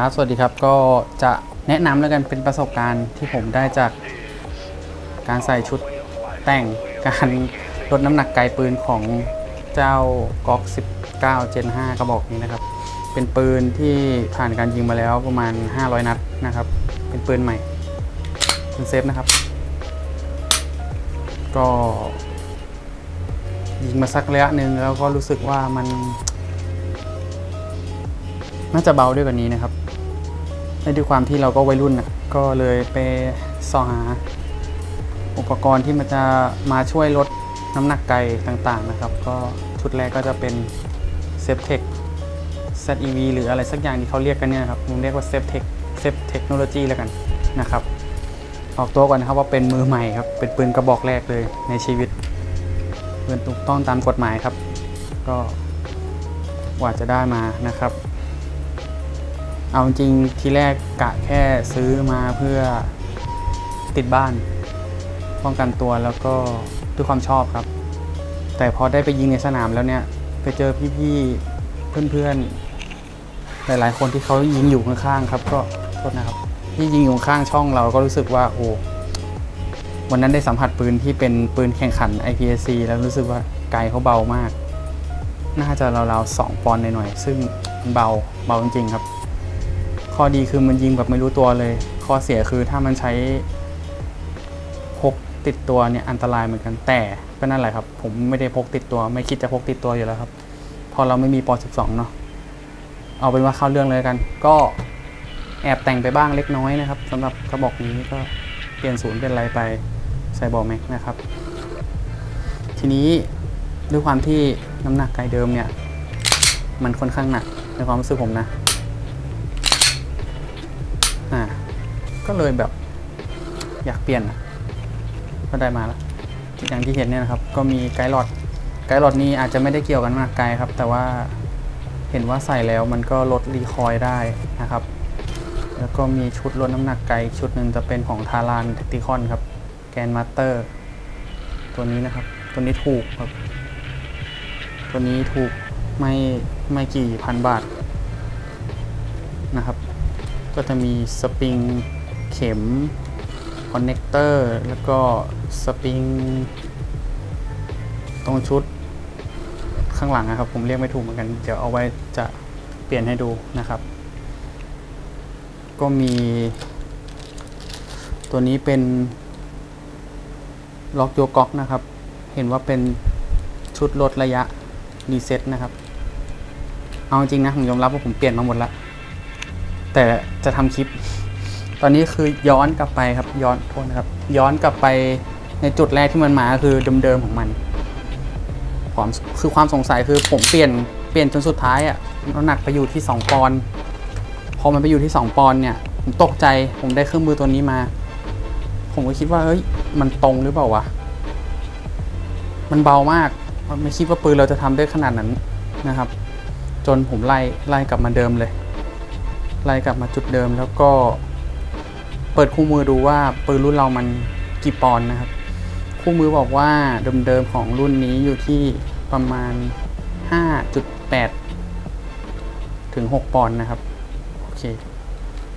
ครับสวัสดีครับก็จะแนะนำแล้วกันเป็นประสบการณ์ที่ผมได้จากการใส่ชุดแต่งการลดน้ำหนักไกลปืนของเจ้าก๊อก 19 Gen 5 กระบอกนี้นะครับ เป็นปืนที่ผ่านการยิงมาแล้วประมาณ 500 นัดนะครับ เป็นปืนใหม่เปืนเซฟนะครับ ก็ยิงมาสักระยะหนึ่งแล้วก็รู้สึกว่ามัน น่าจะเบาด้วยกว่านี้นะครับ และด้วยความที่เราก็วัยรุ่นน่ะก็เลยไปสองหาอุปกรณ์ที่มันจะมาช่วยลดน้ำหนักไกลต่างๆนะครับ ก็ชุดแรกก็จะเป็น s a f e t e c h ZEV หรืออะไรสักอย่างที่เขาเรียกกันเนี่ยครับผมเรียกว่า s a f e t e c h s a f e Technology แล้วกันนะครับ ออกตัวก่อนนะครับว่าเป็นมือใหม่ครับ เป็นปืนกระบอกแรกเลยในชีวิตปืนถูกต้องตามกฎหมายครับ ก็กว่าจะได้มานะครับ เอาจริงทีแรกกะแค่ซื้อมาเพื่อติดบ้าน ป้องกันตัวแล้วก็ด้วยความชอบครับ แต่พอได้ไปยิงในสนามแล้วเนี่ย ไปเจอพี่ๆเพื่อนๆ หลายๆ คนที่เขายิงอยู่ข้างๆครับ ก็โทษนะครับ ที่ยิงอยู่ข้างช่องเราก็รู้สึกว่าโอ้วันนั้นได้สัมผัสปืนที่เป็นปืนแข่งขัน IPSC แล้วรู้สึกว่าไกลเขาเบามาก น่าจะราวๆ2ปอนด์หน่อยๆซึ่งเบาเบาจริงๆครับ ข้อดีคือมันยิงแบบไม่รู้ตัวเลย ข้อเสียคือถ้ามันใช้พกติดตัวเนี่ยอันตรายเหมือนกันแต่ก็นั่นแหละครับ ผมไม่ได้พกติดตัว ไม่คิดจะพกติดตัวอยู่แล้วครับ พอเราไม่มีป .12 เนาะเอาเป็นว่าเข้าเรื่องเลยกัน ก็แอบแต่งไปบ้างเล็กน้อยนะครับสำหรับกระบอกนี้ก็เปลี่ยนศูนย์เป็นอะไรไปใส่บอลแม็กนะครับ ทีนี้ด้วยความที่น้ำหนักไกลเดิมเนี่ย มันค่อนข้างหนักในความรู้สึกผมนะ ก็เลยแบบ อยากเปลี่ยน ก็ได้มาแล้ว อย่างที่เห็นเนี่ยนะครับ ก็มีไกด์หลอดไกด์หลอดนี้อาจจะไม่ได้เกี่ยวกันมากไกลครับ แต่ว่าเห็นว่าใส่แล้วมันก็ลดรีคอยได้นะครับ แล้วก็มีชุดลดน้ำหนักไกลชุดหนึ่งจะเป็นของทารานเทคติคอนครับ แกนมาสเตอร์ ตัวนี้นะครับ ตัวนี้ถูกครับ ตัวนี้ถูกไม่ไม่กี่พันบาทนะครับ ก็จะมีสปริง เข็มคอนเนคเตอร์แล้วก็สปริง ตรงชุดข้างหลังนะครับ ผมเรียกไม่ถูกเหมือนกัน เดี๋ยวเอาไว้จะเปลี่ยนให้ดูนะครับ ก็มี ตัวนี้เป็นล็อกโยก๊อกนะครับ เห็นว่าเป็นชุดลดระยะรีเซ็ตนะครับ เอาจริงนะ ผมยอมรับว่าผมเปลี่ยนมาหมดแล้ว แต่จะทำคลิป ตอนนี้คือย้อนกลับไปครับย้อนโทษนะครับ ย้อนกลับไปในจุดแรกที่มันมาคือเดิมๆของมันความคือความสงสัยคือผมเปลี่ยนเปลี่ยนจนสุดท้ายอะ่ะน้ำหนักไปอยู่ที่ 2 ปอนด์พอมันไปอยู่ที่ 2 ปอนด์เนี่ย ผมตกใจผมได้เครื่องมือตัวนี้มา ผมก็คิดว่าเอ้ยมันตรงหรือเปล่าวะมันเบามากไม่คิดว่าปืนเราจะทำได้ขนาดนั้นนะครับ จนผมไล่ไล่กลับมาเดิมเลย ไล่กลับมาจุดเดิมแล้วก็ เปิดคู่มือดูว่าปืนรุ่นเรามันกี่ปอนด์นะครับ คู่มือบอกว่าเดิมๆของรุ่นนี้อยู่ที่ประมาณ 5.8 ถึง 6 ปอนด์นะครับ โอเค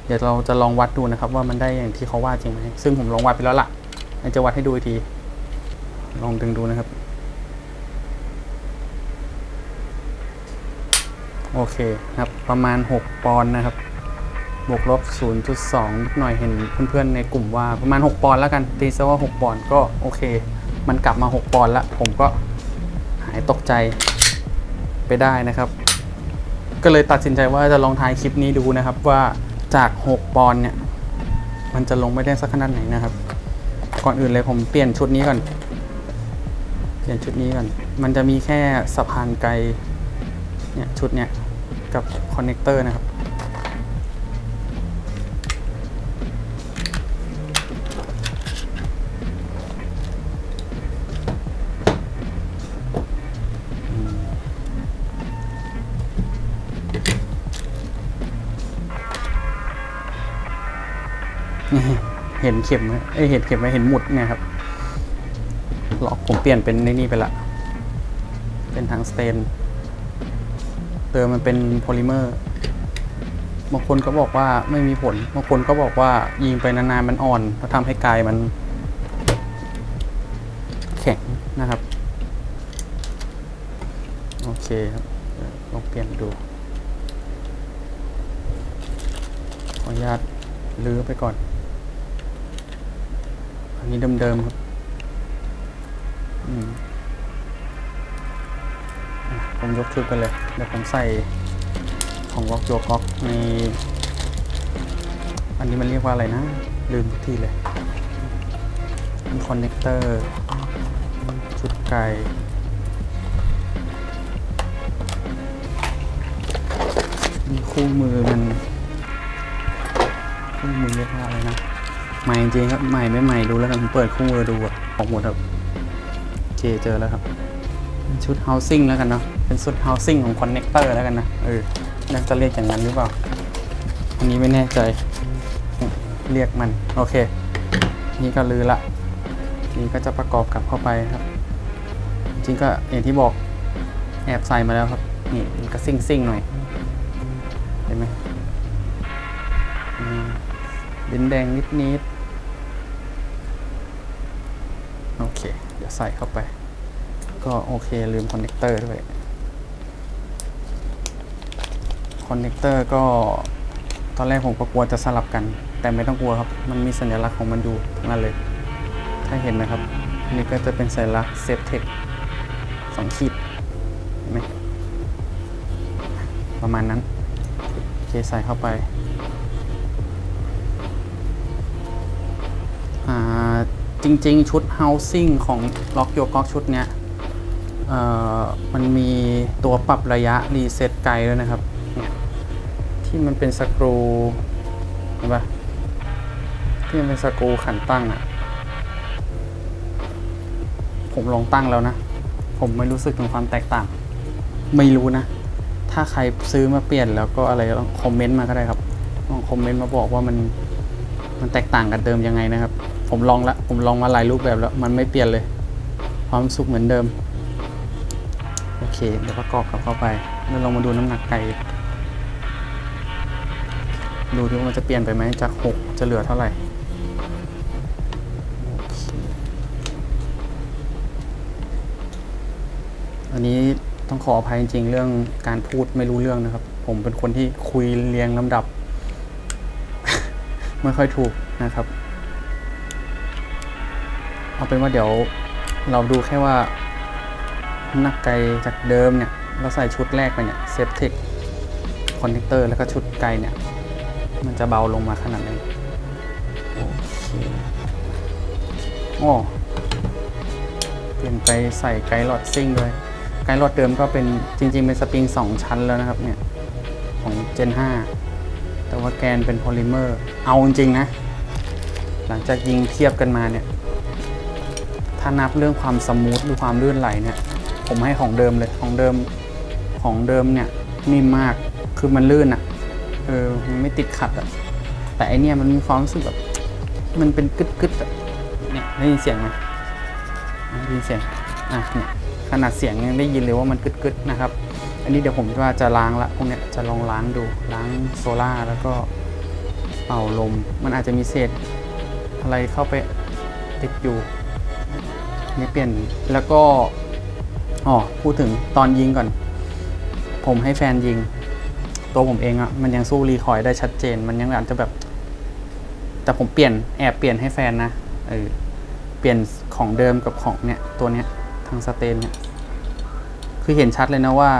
เดี๋ยวเราจะลองวัดดูนะครับ ว่ามันได้อย่างที่เขาว่าจริงไหมซึ่งผมลองวัดไปแล้วล่ะจะวัดให้ดูอีกที ลองดึงดูนะครับ โอเคครับ ประมาณ 6 ปอนด์นะครับ บวกลบ 0.2นิดหน่อยเห็นเพื่อนๆในกลุ่มว่าประมาณ 6 ปอนด์แล้วกัน ตีซะว่า 6 ปอนด์ก็โอเค มันกลับมา 6 ปอนด์ล้วผมก็หายตกใจไปได้นะครับ ก็เลยตัดสินใจว่าจะลองถ่ายคลิปนี้ดูนะครับว่าจาก 6 ปอนด์เนี่ย มันจะลงไม่ได้สักขนาดไหนนะครับ ก่อนอื่นเลยผมเปลี่ยนชุดนี้ก่อนเปลี่ยนชุดนี้ก่อน มันจะมีแค่สะพานไกลเนี่ยชุดเนี่ยกับคอนเนคเตอร์นะครับ ห็นเข็มไหมเอ้ยเห็นเข็มไหมเห็นหมุดเนี่ยครับล็อกผมเปลี่ยนเป็นในนี่ไปละ เป็นทางสเตนเติมมันเป็นโพลิเมอร์บางคนก็บอกว่าไม่มีผลบางคนก็บอกว่ายิงไปนานๆมันอ่อนแล้วทำให้กายมัน แข็งนะครับ โอเคครับลองเปลี่ยนดู ขออนุญาตลื้อไปก่อน นนี้เดิมๆครับผมยกชุดไปเลย เดี๋ยวผมใส่ของล็อกโยก๊อกในอันนี้มันเรียกว่าอะไรนะ ลืมทุกทีเลยมีคอนเนคเตอร์ชุดไกลมีคู่มือมัน คู่มือเรียกว่าอะไรนะ ใหม่จริงครับใหม่ไม่ใหม่ดูแล้วกันผมเปิดคู่มือดูอะออกหมดครับโอเคเจอแล้วครับ ชุด housing แล้วกันเนาะเป็นชุด housing ของคอนเนคเตอร์แล้วกันนะเออน่าจะเรียกอย่างนั้นหรือเปล่า อันนี้ไม่แน่ใจ เรียกมัน โอเค นี่ก็ลือละนี่ก็จะประกอบกลับเข้าไปครับ จริงก็อย่างที่บอกแอบใส่มาแล้วครับ นี่มันก็ซิ่งซิ่งๆหน่อย เห็นไหมอืมดินแดงนิดนิดๆโอเค เดี๋ยว ใส่เข้าไป ก็โอเคลืมคอนเนคเตอร์ด้วยคอนเนคเตอร์ก็ตอนแรกผมก็กลัวจะสลับกัน แต่ไม่ต้องกลัวครับ มันมีสัญลักษณ์ของมันดูทั้งนั้นเลย ถ้าเห็นนะครับนนี้ก็จะเป็นสัญลักษณ์เซฟเทคสองขีดเห็นไหมประมาณนั้นโอเคใส่เข้าไปอ่า จริง ๆ ชุด housing ของล็อกโยกอกชุดเนี้ยมันมีตัวปรับระยะรีเซ็ตไกลด้วยนะครับเนี่ยที่มันเป็นสกรูเห็นปะที่มันเป็นสกรูขันตั้งอะผมลองตั้งแล้วนะ ผมไม่รู้สึกถึงความแตกต่าง ไม่รู้นะ ถ้าใครซื้อมาเปลี่ยนแล้วก็อะไรลองคอมเมนต์มาก็ได้ครับลองคอมเมนต์มาบอกว่ามันมันแตกต่างกันเดิมยังไงนะครับ ผมลองละผมลองมาหลายรูปแบบแล้ว มันไม่เปลี่ยนเลย ความสุขเหมือนเดิม โอเค เดี๋ยวประกอบกับเข้าไปแล้วลองมาดูน้ำหนักไก่ดูที่ว่ามันจะเปลี่ยนไปไหมจาก 6 จะเหลือเท่าไหร่อันนี้ต้องขออภัยจริงๆเรื่องการพูดไม่รู้เรื่องนะครับ ผมเป็นคนที่คุยเรียงลำดับ ไม่ค่อยถูกนะครับ เอาเป็นว่าเดี๋ยวเราดูแค่ว่านักไกลจากเดิมเนี่ยเราใส่ชุดแรกไปเนี่ยเซฟเทคคอนเนคเตอร์แล้วก็ชุดไกลเนี่ย มันจะเบาลงมาขนาดไหนโอเคโอ้เปลี่ยนไปใส่ไกด์ลอดซิ่งด้วยไกด์ลอดเดิมก็เป็นจริง ๆ เป็นสปริง 2 ชั้นแล้วนะครับเนี่ย ของ Gen 5 แต่ว่าแกนเป็นโพลิเมอร์ เอาจริงนะ หลังจากยิงเทียบกันมาเนี่ย ถ้านับเรื่องความสมูทหรือความลื่นไหลเนี่ยผมให้ของเดิมเลยของเดิมของเดิมเนี่ยนิ่มมากคือมันลื่นอะเออมันไม่ติดขัดอะแต่ไอเนี่ยมันมีความรู้สึกแบบมันเป็นกึดกึดอะเนี่ยได้ยินเสียงไหมได้ยินเสียงอะเนี่ยขนาดเสียงยังได้ยินเลยว่ามันกึดกึดนะครับ อันนี้เดี๋ยวผมว่าจะล้างละพวกเนี้ยจะลองล้างดูล้างโซล่าแล้วก็เป่าลม มันอาจจะมีเศษอะไรเข้าไปติดอยู่ นี่เปลี่ยนแล้วก็อ๋อพูดถึงตอนยิงก่อน ผมให้แฟนยิง ตัวผมเองอะมันยังสู้รีคอยล์ได้ชัดเจน มันยังอาจจะแบบ แต่ผมเปลี่ยนแอบเปลี่ยนให้แฟนนะเออเปลี่ยนของเดิมกับของเนี่ยตัวเนี้ยทางสเตนเนี่ยคือเห็นชัดเลยนะว่า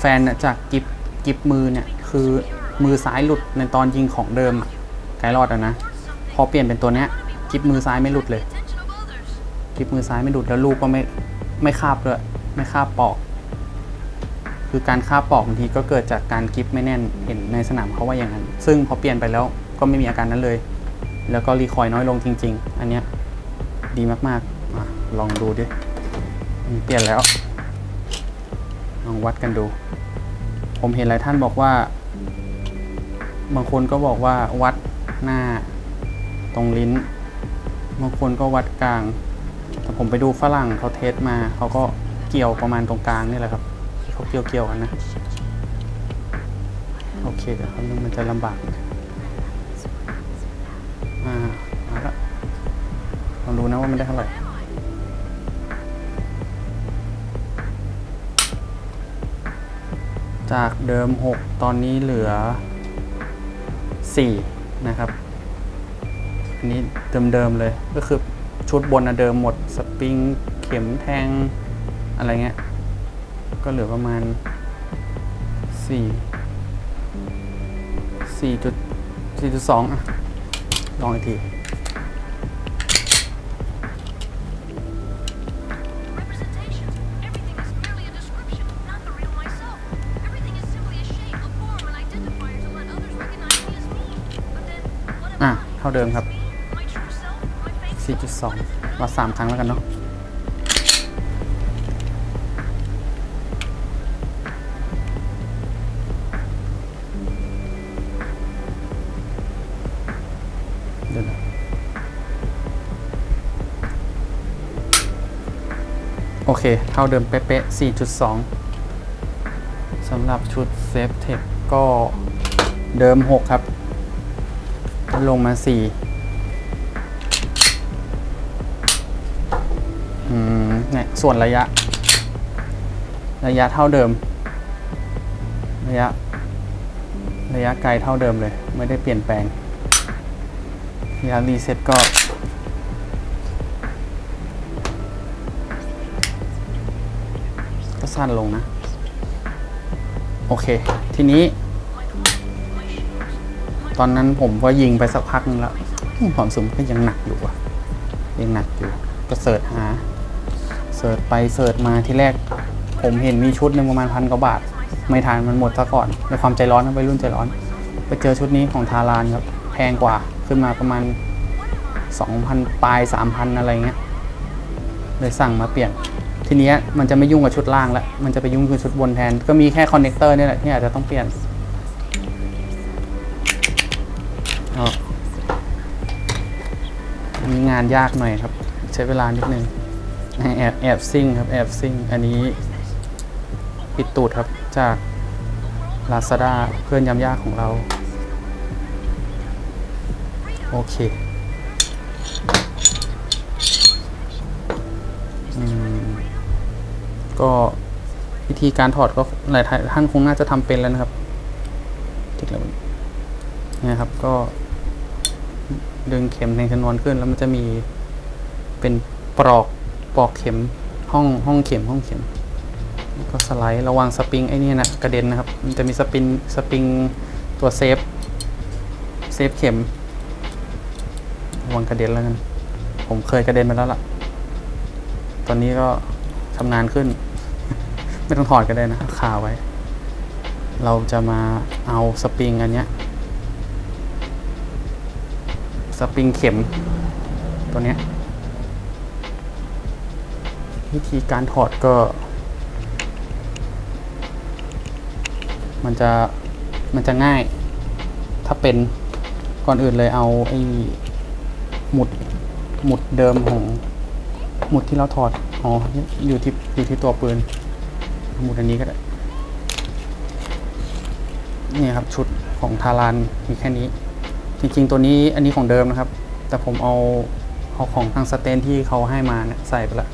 แฟนน่ะจากกิฟกิฟมือเนี่ยคือมือซ้ายหลุดในตอนยิงของเดิมอะไกด์รอดอะนะ พอเปลี่ยนเป็นตัวเนี้ยกิฟมือซ้ายไม่หลุดเลย ลิปมือซ้ายไม่ดุดแล้วลูกก็ไม่ไม่คาบด้วยไม่คาบปอก คือการคาบปอกบางทีก็เกิดจากการกริปไม่แน่นเห็นในสนามเขาว่าอย่างนั้น ซึ่งพอเปลี่ยนไปแล้วก็ไม่มีอาการนั้นเลย แล้วก็รีคอยน้อยลงจริง ๆ อันเนี้ยดีมากๆอลองดูดิเปลี่ยนแล้ว ลองวัดกันดู ผมเห็นหลายท่านบอกว่า บางคนก็บอกว่าวัดหน้าตรงลิ้น บางคนก็วัดกลาง ผมไปดูฝรั่งเขาเทสมา เขาก็เกี่ยวประมาณตรงกลางนี่แหละครับที่เขาเกี่ยวเกี่ยวๆกันนะ โอเคเดี๋ยวครับนึงมันจะลำบากอ่าเอาละลองดูนะว่ามันได้เท่าไหร่จากเดิม 6 ตอนนี้เหลือ 4 นะครับ อันนี้เดิมๆเลยก็คือ ชุดบนอะเดิมหมดสปริงเข็มแทงอะไรเงี้ย ก็เหลือประมาณ 4 4จุด4.2อะลองอีกที Representation. Everything is merely a description, not the real myself. Everything is simply a shape, a form, an identifier to let others recognize me as me. But then, what am อะ I? เท่าเดิมครับ 4.2วัด3ครั้งแล้วกันเนาะเดี๋ยวนะโอเค เท่าเดิมเป๊ะๆ4.2 สำหรับชุดเซฟเทคก็เดิม 6 ครับ ลงมา 4 ส่วนระยะ ระยะเท่าเดิม ระยะ ระยะไกลเท่าเดิมเลย ไม่ได้เปลี่ยนแปลงระยะรีเซ็ตก็ก็สั้นลงนะ โอเค ทีนี้ ตอนนั้นผมก็ยิงไปสักพักนึงแล้วอืมความสูงก็ยังหนักอยู่อะยังหนักอยู่ ก็เสิร์ชหา เสิร์ชไปเสิร์ชมาที่แรก ผมเห็นมีชุดหนึ่งประมาณพันกว่าบาท ไม่ทานมันหมดซะก่อนในความใจร้อนนะไปรุ่นใจร้อน ไปเจอชุดนี้ของทารานครับแพงกว่าขึ้นมาประมาณ 2,000 ปลาย 3,000 อะไรเงี้ยเลยสั่งมาเปลี่ยน ทีนี้มันจะไม่ยุ่งกับชุดล่างแล้ว มันจะไปยุ่งกับชุดบนแทน ก็มีแค่คอนเนคเตอร์นี่แหละที่อาจจะต้องเปลี่ยนอ๋อมีงานยากหน่อยครับ ใช้เวลานิดนึง แอบแอบซิ่งครับแอบซิ่ง อันนี้ปิดตูดครับจาก Lazada เพื่อนยำยากของเรา โอเคอก็วิธีการถอดก็หลายท่านคงน่าจะทำเป็นแล้วนะครับติดแล้วนี่ครับก็ ดึงเข็มในชนวนขึ้นแล้วมันจะมีเป็นปลอก ปลอกเข็มห้องห้องเข็มห้องเข็มแล้วก็สไลด์ระวังสปริงไอ้นี่นะกระเด็นนะครับ มันจะมีสปริงสปริงตัวเซฟเซฟเข็มระวังกระเด็นแล้วกันผมเคยกระเด็นมาแล้วล่ะ ตอนนี้ก็ชำนาญขึ้น ไม่ต้องถอดก็ได้นะคาไว้ เราจะมาเอาสปริงอันเนี้ยสปริงเข็มตัวเนี้ย วิธีการถอดก็ มันจะมันจะง่าย ถ้าเป็นก่อนอื่นเลยเอาไอ้หมุดหมุดเดิมของหมุดที่เราถอดอ๋ออยู่ที่อยู่ที่ตัวปืนหมุดอันนี้ก็ได้นี่ครับชุดของทารานมีแค่นี้ จริงๆตัวนี้อันนี้ของเดิมนะครับ แต่ผมเอาเอาของทางสเตนที่เขาให้มาเนี่ยใส่ไปละ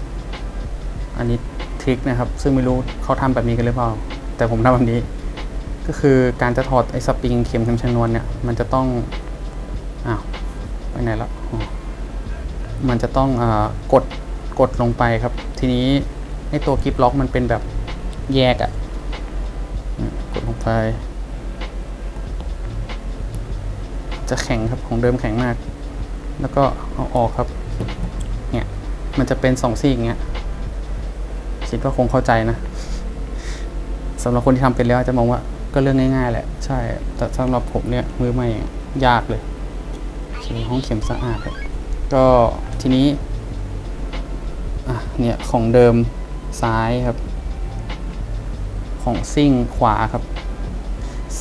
อันนี้ทริคนะครับ ซึ่งไม่รู้เขาทำแบบนี้กันหรือเปล่า แต่ผมทำแบบนี้ ก็คือการจะถอดไอ้สปริงเข็มเข็มชนวนเนี่ย มันจะต้อง อ้าว ไปไหนแล้ว มันจะต้องอกด กดลงไปครับ ทีนี้ไอ้ตัวกิฟล็อกมันเป็นแบบแยกอะ่ะ กดลงไป จะแข็งครับ ของเดิมแข็งมาก แล้วก็เอาออกครับ เนี่ย มันจะเป็นสองซี่อย่างเงี้ย คิดว่าคงเข้าใจนะสำหรับคนที่ทำเป็นแล้วจะมองว่าก็เรื่องง่ายๆแหละ ใช่ แต่สำหรับผมเนี่ยมือใหม่ยากเลยโอเคห้องเข็มสะอาดก็ทีนี้อะเนี่ยของเดิมซ้ายครับ ของซิ่งขวาครับ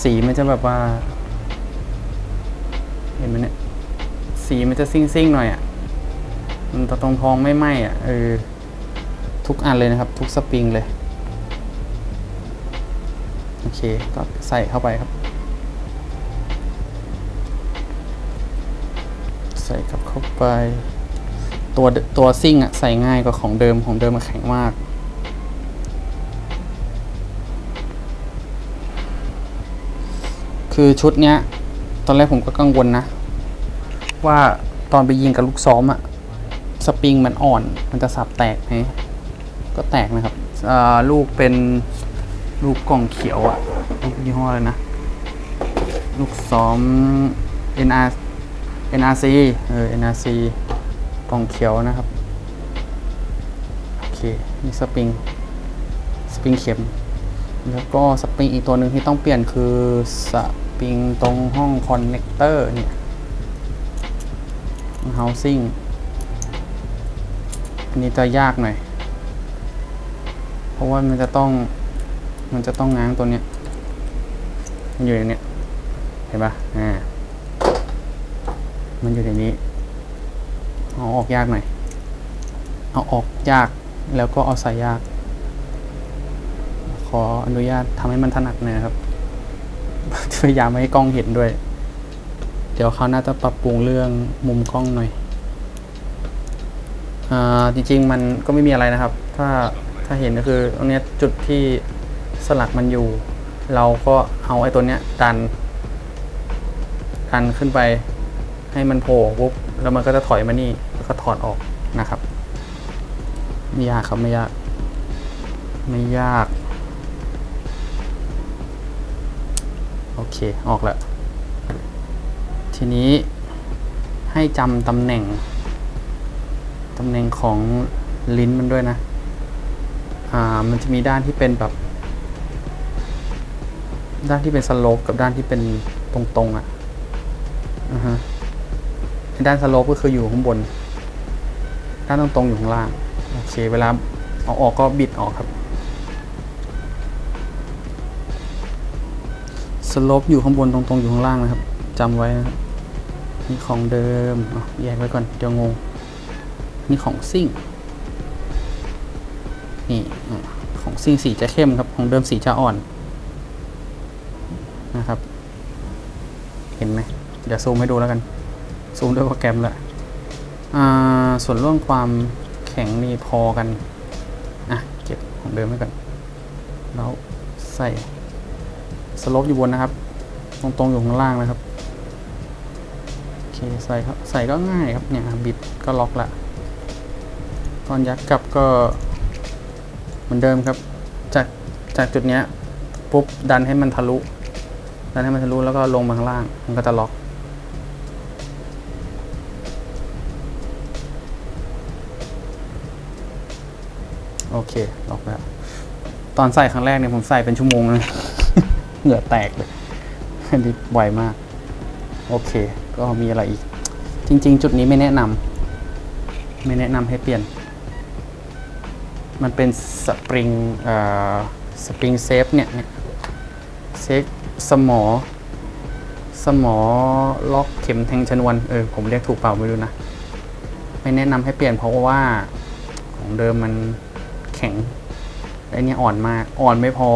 สีมันจะแบบว่าเห็นไหมเนี่ยสีมันจะซิ่งๆหน่อยอะ่ะมันตรงทองไม่ไหมอะ่ะเออ ทุกอันเลยนะครับ ทุกสปริงเลย โอเค ก็ใส่เข้าไปครับ ใส่กับเข้าไป ตัวตัวซิ่งอะใส่ง่ายกว่าของเดิมของเดิมมันแข็งมากคือชุดเนี้ย ตอนแรกผมก็กังวลนะ ว่าตอนไปยิงกับลูกซ้อมอะสปริงมันอ่อน มันจะสับแตกไหม ก็แตกนะครับลูกเป็นลูกกล่องเขียวอะลูกยี่ห้ออะไรนะ ลูกซ้อม NR NRC เออ NRC กล่องเขียวนะครับ โอเคนี่สปริง สปริงเข็ม แล้วก็สปริงอีกตัวหนึ่งที่ต้องเปลี่ยนคือสปริงตรงห้องคอนเนคเตอร์เนี่ย housing อันนี้จะยากหน่อย เพราะว่ามันจะต้อง มันจะต้องง้างตัวเนี้ยมันอยู่ในเนี้ยเห็นปะอ่า มันอยู่ในนี้ เอาออกยากหน่อย เอาออกยากแล้วก็เอาใส่ยาก ขออนุญาตทำให้มันถนัดหน่อยนะครับพยายามไม่ให้กล้องเห็นด้วย เดี๋ยวเขาน่าจะปรับปรุงเรื่องมุมกล้องหน่อย อ่า จริง ๆ มันก็ไม่มีอะไรนะครับ ถ้า ถ้าเห็นก็คือตรงนี้จุดที่สลักมันอยู่ เราก็เอาไอ้ตัวเนี้ยดัน ดันขึ้นไปให้มันโผล่ปุ๊บแล้วมันก็จะถอยมานี่แล้วก็ถอดออกนะครับไม่ยากครับไม่ยาก ไม่ยาก โอเคออกแล้วทีนี้ให้จำตำแหน่งตำแหน่งของลิ้นมันด้วยนะ อ่ามันจะมีด้านที่เป็นแบบ ด้านที่เป็นสโลปกับด้านที่เป็นตรงๆอะ่ะอ่าฮะด้านสโลปก็คืออยู่ข้างบน ด้านตรงๆอยู่ข้างล่าง โอเค เวลาเอาออกก็บิดออกครับ สโลปอยู่ข้างบนตรงๆอยู่ข้างล่างนะครับจำไว้นะครับนี่ของเดิมอะแยกไว้ก่อนเดี๋ยวงง นี่ของซิ่ง ซิ่งสีจะเข้มครับ ของเดิมสีจะอ่อนนะครับ เห็นไหมเดี๋ยวซูมให้ดูแล้วกัน ซูมด้วยโปรแกรมละส่วนเรื่องความแข็งนี่พอกันอะเก็บของเดิมไว้ก่อน แล้วใส่สลปอยู่บนนะครับ ตรงๆอยู่ข้างล่างนะครับโอเคใส่ครับใส่ก็ง่ายครับเนี่ยบิดก็ล็อกละตอนยัดกลับก็เหมือนเดิมครับ จากจากจุดเนี้ยปุ๊บดันให้มันทะลุ ดันให้มันทะลุแล้วก็ลงมาข้างล่าง มันก็จะล็อก โอเค ล็อกแล้ว ตอนใส่ครั้งแรกเนี่ยผมใส่เป็นชั่วโมงเลยเหงื่อแตกเลยอันนี้ไวมาก โอเค ก็มีอะไรอีก จริง ๆ จุดนี้ไม่แนะนำไม่แนะนำให้เปลี่ยน มันเป็นสปริงเอ่อสปริงเซฟเนี่ยเซฟสมอ สมอล็อกเข็มแทงชนวน เออ ผมเรียกถูกเปล่าไม่รู้นะ ไม่แนะนำให้เปลี่ยนเพราะว่าของเดิมมันแข็งไอ้เนี่ยอ่อนมาก อ่อนไม่พอ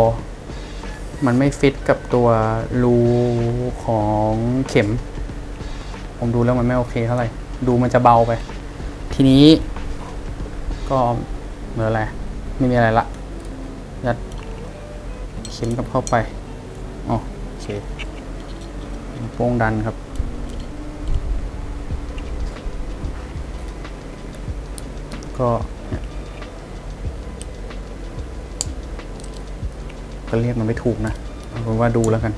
มันไม่ฟิตกับตัวรูของเข็ม ผมดูแล้วมันไม่โอเคเท่าไหร่ ดูมันจะเบาไป ทีนี้ก็ เหมืออะไร ไม่มีอะไรละ ยัดเข็มกับเข้าไปอ๋อโอเคโป้งดันครับ ก็เนี่ยก็เรียกมันไม่ถูกนะเอาเป็นว่าดูแล้วกัน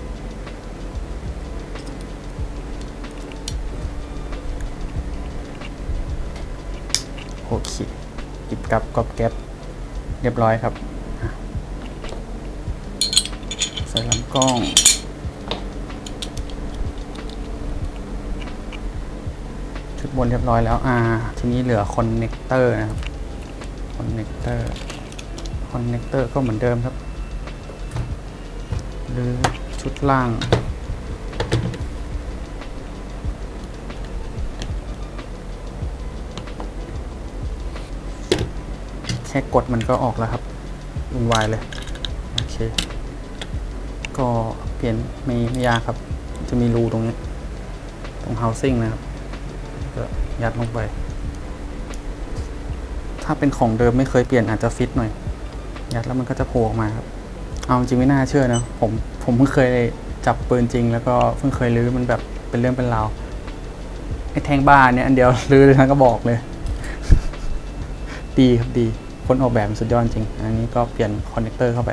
โอเค กิบกับกอบแก๊บเรียบร้อยครับใส่ลำกล้อง ชุดบนเรียบร้อยแล้วอ่าทีนี้เหลือคอนเนคเตอร์นะครับคอนเนคเตอร์คอนเนคเตอร์ก็เหมือนเดิมครับ หรือชุดล่าง ค่กดมันก็ออกแล้วครับวุ่นวายเลย โอเค ก็เปลี่ยนไม่ไม่ยากครับ จะมีรูตรงนี้ ตรง housing นะครับก็ยัดลงไป ถ้าเป็นของเดิมไม่เคยเปลี่ยนอาจจะฟิตหน่อย ยัดแล้วมันก็จะโผล่ออกมาครับ เอาจริงไม่น่าเชื่อนะ ผมผมเพิ่งเคยจับปืนจริง แล้วก็เพิ่งเคยรื้อมันแบบเป็นเรื่องเป็นราวไอ้แทงบ้านเนี่ยอันเดียวรื้อเลยทั้งก็บอกเลย ดีครับดี คนออกแบบสุดยอดจริง อันนี้ก็เปลี่ยนคอนเนคเตอร์เข้าไป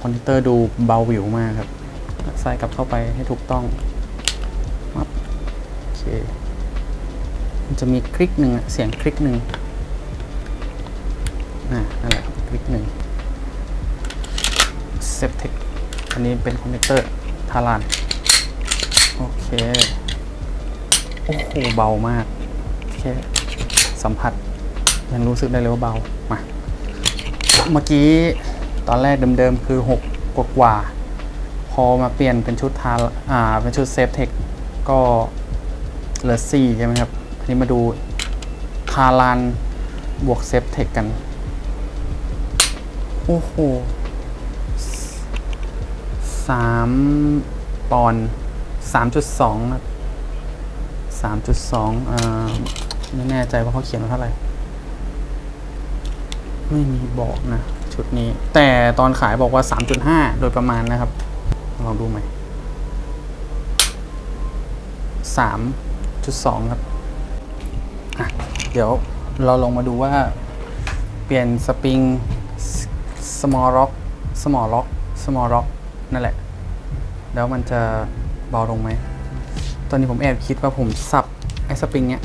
คอนเนคเตอร์ดูเบาหวิวมากครับ ใส่กลับเข้าไปให้ถูกต้องมับโอเคมันจะมีคลิกหนึ่งเสียงคลิกหนึ่งอ่านั่นแหละครับคลิกหนึ่งเซฟเทคอันนี้เป็นคอนเนคเตอร์ทารานโอเค โอ้โห เบามากแค่สัมผัส ยังรู้สึกได้เลยว่าเบา มา เมื่อกี้ตอนแรกเดิมๆคือ 6 กว่ากว่า พอมาเปลี่ยนเป็นชุดทาอ่า เป็นชุดเซฟเทคก็เหลือ4ใช่ไหมครับอันนี้มาดูทารานบวกเซฟเทคกัน โอ้โหสามปอนสามจุดสองครับสามจุดสองอ่าไม่แน่ใจว่าเขาเขียนว่าเท่าไหร่ ไม่มีบอกนะ ชุดนี้ แต่ตอนขายบอกว่า 3.5 โดยประมาณนะครับ ลองดูไหม3.2 ครับ เดี๋ยวเราลงมาดูว่า เปลี่ยนสปริง small rock small rock small rock นั่นแหละ แล้วมันจะเบาลงไหม ตอนนี้ผมแอบคิดว่าผมสับไอ้สปริงเนี้ย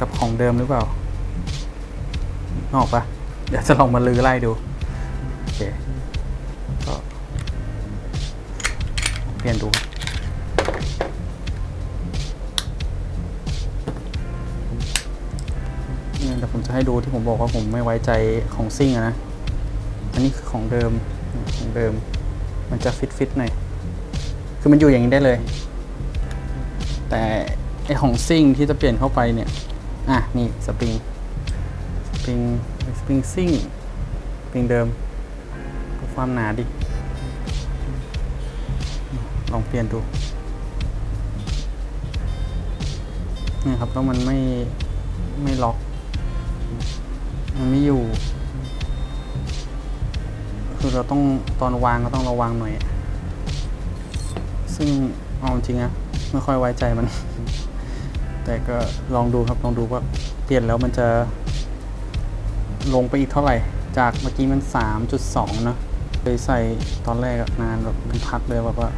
กับของเดิมหรือเปล่า นออกปะเดี๋ยวจะลองมาลือไล่ดู โอเค ก็เปลี่ยนดูเนี่ยแต่ผมจะให้ดูที่ผมบอกว่าผมไม่ไว้ใจของซิ่งนะ อันนี้คือของเดิม ของเดิม มันจะฟิตฟิตๆหน่อย คือมันอยู่อย่างนี้ได้เลย แต่ไอของซิ่งที่จะเปลี่ยนเข้าไปเนี่ย อะ นี่สปริง ปริงสปริงซิ่งสปริงเดิมดูความหนาดิ ลองเปลี่ยนดูนี่ครับแล้วมันไม่ไม่ล็อก มันไม่อยู่ คือเราต้องตอนวางก็ต้องระวังหน่อย ซึ่งเอาจริงอะไม่ค่อยไว้ใจมัน แต่ก็ลองดูครับ ลองดูว่าเปลี่ยนแล้วมันจะ ลงไปอีกเท่าไหร่ จากเมื่อกี้มัน 3.2เนอะเคยใส่ตอนแรกนานแบบเป็นพักเลยแบบว่า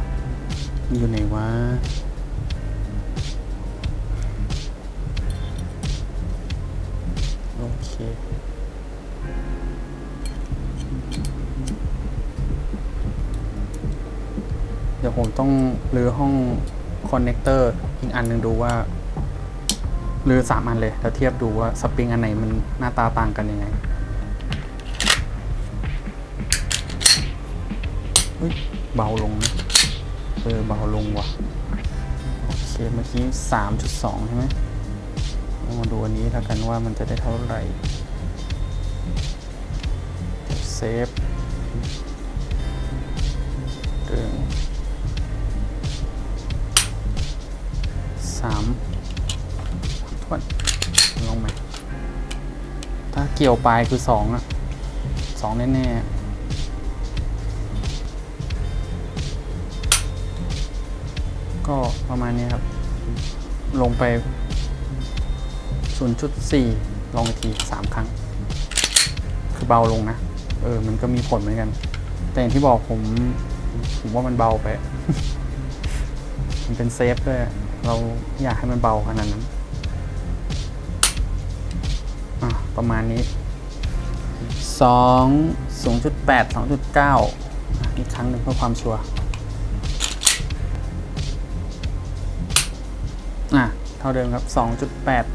อยู่ไหนวะโอเคเดี๋ยวผมต้องรื้อห้องคอนเนคเตอร์อีกอันหนึ่งดูว่า หรือสามอันเลยแล้วเทียบดูว่าสปริงอันไหนมันหน้าตาต่างกันยังไงเฮ้ยเบาลงนะเออเบาลงว่ะโอเคเมื่อกี้สามจุดสองใช่ไหมมาดูอันนี้แล้วกันว่ามันจะได้เท่าไหร่ กี่ยวปลายคือสองอะสองแน่ๆ ก็ประมาณนี้ครับ ลงไป 0.4 ลองอีกทีสามครั้ง คือเบาลงนะ เออ มันก็มีผลเหมือนกัน แต่อย่างที่บอกผม ผมว่ามันเบาไป มันเป็นเซฟด้วย เราอยากให้มันเบาขนาดนั้น ประมาณนี้สองศูนย์จุดแปดสองจุดเก้าอีกครั้งหนึ่งเพื่อความชัวร์อะ เท่าเดิมครับสองจุดแปด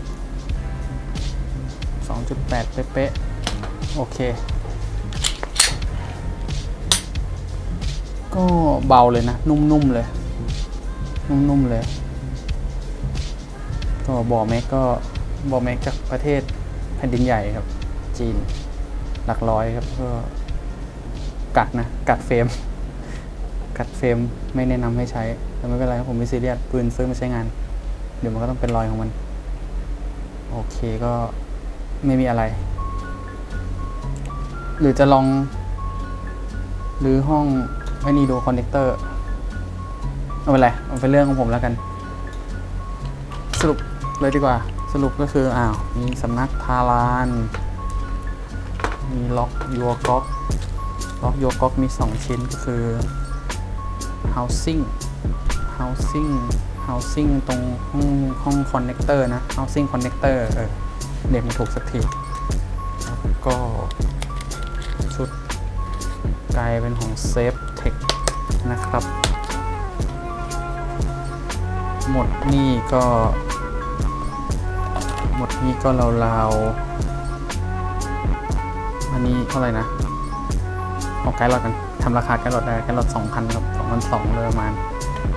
สองจุดแปดเป๊ะๆ โอเค ก็เบาเลยนะ นุ่มๆเลย นุ่มๆเลย ก็บอแม็กก็บอแม็กจากประเทศ ผ่นดินใหญ่ครับ จีน หลักร้อยครับก็กัดนะ กัดเฟรม กัดเฟรมไม่แนะนำให้ใช้ แต่ไม่เป็นไรครับผมไม่ซีเรียสปืนซื้อมาใช้งาน เดี๋ยวมันก็ต้องเป็นรอยของมัน โอเคก็ไม่มีอะไร หรือจะลองหรือห้องไอ้นี่ดูคอนเนคเตอร์เอาเป็นไรเอาเป็นเรื่องของผมแล้วกัน สรุปเลยดีกว่า สรุปก็คืออ้าวมีสำนักทาราน มีล็อกยัวก๊อกล็อกยัวก๊อกมี 2 ชิ้นก็คือ housing housing housing ตรงห้องห้องคอนเนคเตอร์นะ housing connector เออเรียกไมาถูกสักทีแล้วก็ชุดกลายเป็นของ Safe Tech นะครับ หมดนี่ก็ หมดนี่ก็ราวๆอันนี้เท่าไหร่นะเอาไกด์หลอดกันทำราคาไกด์หลอดได้ไกด์หลอดสองพันกับสองพันสองเลยประมาณ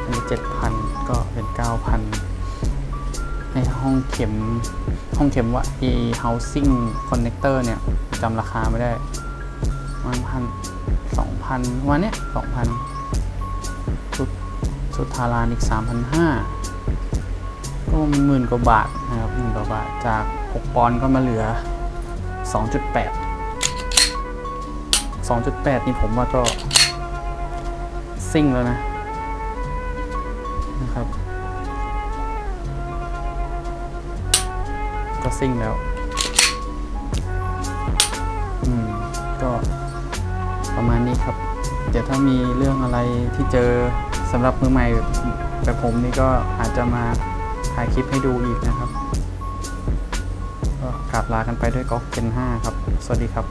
อันนี้เจ็ดพันก็เป็นเก้าพันให้ห้องเข็มห้องเข็มว่า e housing connector เนี่ยจำราคาไม่ได้วันพันสองพันวันเนี้ยสองพันชุดชุดทารานอีกสามพันห้า ก็มันหมื่นกว่าบาทนะครับหมื่นกว่าบาทจาก 6 ปอนด์ก็มาเหลือ 2.8 2.8 นี่ผมว่าก็ซิ่งแล้วนะนะครับ ก็ซิ่งแล้วอืมก็ประมาณนี้ครับ เดี๋ยวถ้ามีเรื่องอะไรที่เจอสำหรับมือใหม่แบบผมนี่ก็อาจจะมา ถ่ายคลิปให้ดูอีกนะครับก็กราบลากันไปด้วยก๊อกเจน5ครับ สวัสดีครับ